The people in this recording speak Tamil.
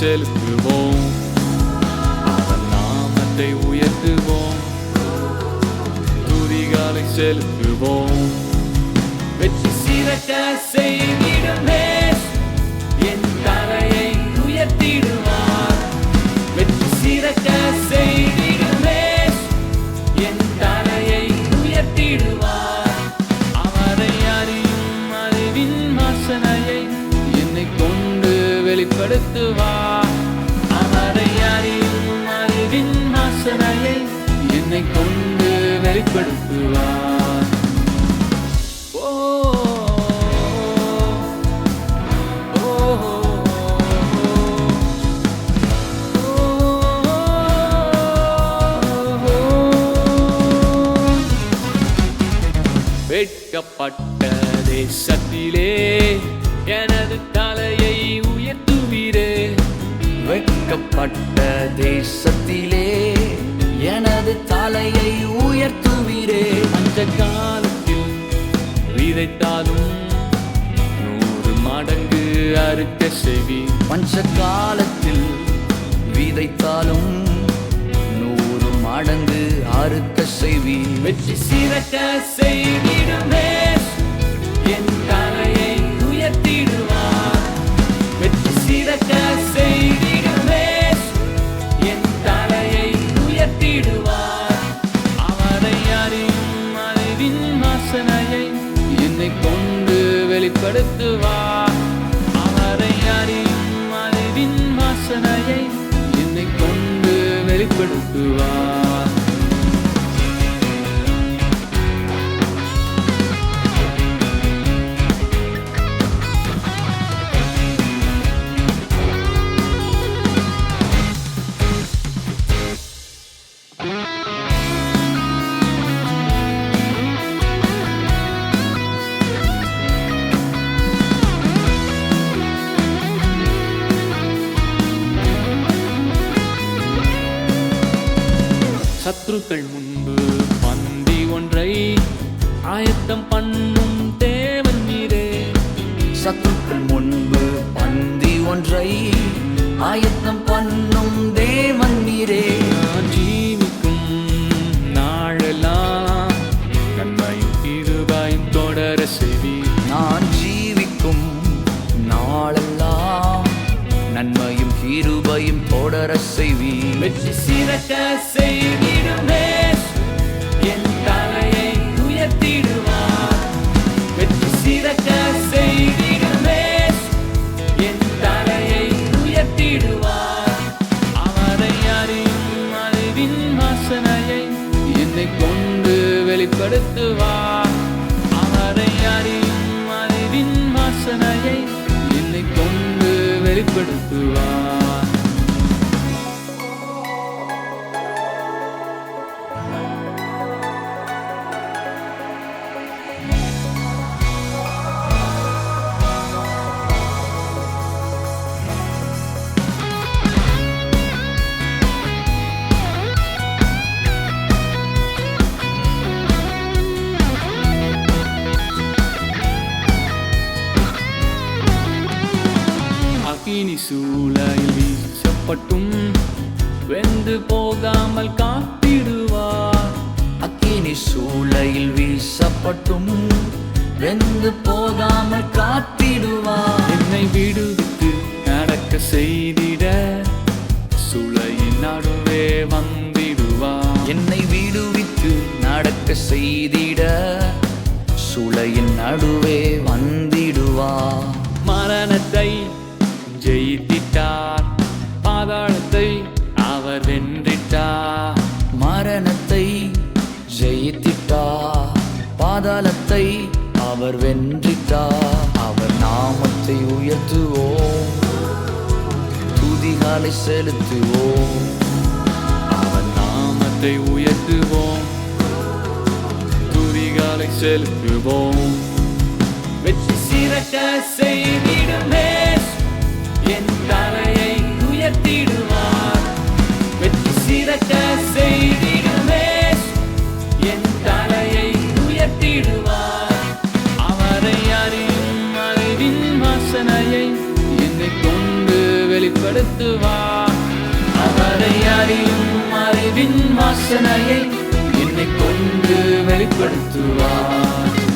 செலுத்துவோம் அவர் நாமத்தை உயர்த்துவோம். துதிகளை செலுத்துவோம் வெற்றி சிறக்க செய்திடமே என் தலையை உயர்த்திடும் வாசனையை என்னை கொண்டு வெளிப்படுத்துவார். வெட்கப்பட்ட தேசத்திலே எனது தலையை உயர்த்துவீரே. வெட்கப்பட்ட தேசத்திலே எனது தலையை உயர்த்துவீரே. அந்த காலத்தில் விதைத்தாலும் நூறு மடங்கு அறுக்க செய்வீர். பஞ்ச காலத்தில் விதைத்தாலும் நூறு மடங்கு அறுக்க செய்வீர். வெற்றி சிறக்க செய்திடுமே. வெளிப்படுத்துவார் சத்ருக்கள் முன்பு பந்தி ஒன்றை ஆயத்தம் பண்ணும் தேவன் நீரே. சத்துக்கள் முன்பு பந்தி ஒன்றை ஆயத்தம் பண்ணும் தேவன் நீரே. நான் ஜீவிக்கும் நாளெல்லாம் நன்மையும் இருபாயும் தொடர செவி. நான் ஜீவிக்கும் நாளெல்லாம் நன்மையும் கிருபையும் தொடர செய்வீர் வெற்றி சிறக்க செய்திடுமே வெளிப்படுத்துவார். அவரை அறியும் அறிவின் வாசனையை என்னை கொண்டு வெளிப்படுத்துவார். பட்டும் வெந்து போகாமல் காத்திடுவார். அக்கினி சூளையில் வீசப்பட்டும். வெந்து போகாமல் காத்திடுவார். என்னை விடுத்து நடக்க செய்திட. சூளையின் நடுவே வந்திடுவார். என்னை விடுவித்து நடக்க செய்திட. சூளையின் நடுவே வந்திடுவார். மரணத்தை ஜெயித்து ஒன்றித்தா அவர் நாமத்தை உயர்த்துவோம். துதிகளை செலுத்துவோம். அவர் நாமத்தை உயர்த்துவோம். துதிகளை செலுத்துவோம். வெற்றி சிறக்க செய்திடுமே. என் தலையை உயர்த்திடுவார். வெற்றி சிறக்க வெளிப்படுத்துவார் அவரை அறியும் அறிவின் வாசனையை என்னை கொண்டு வெளிப்படுத்துவார்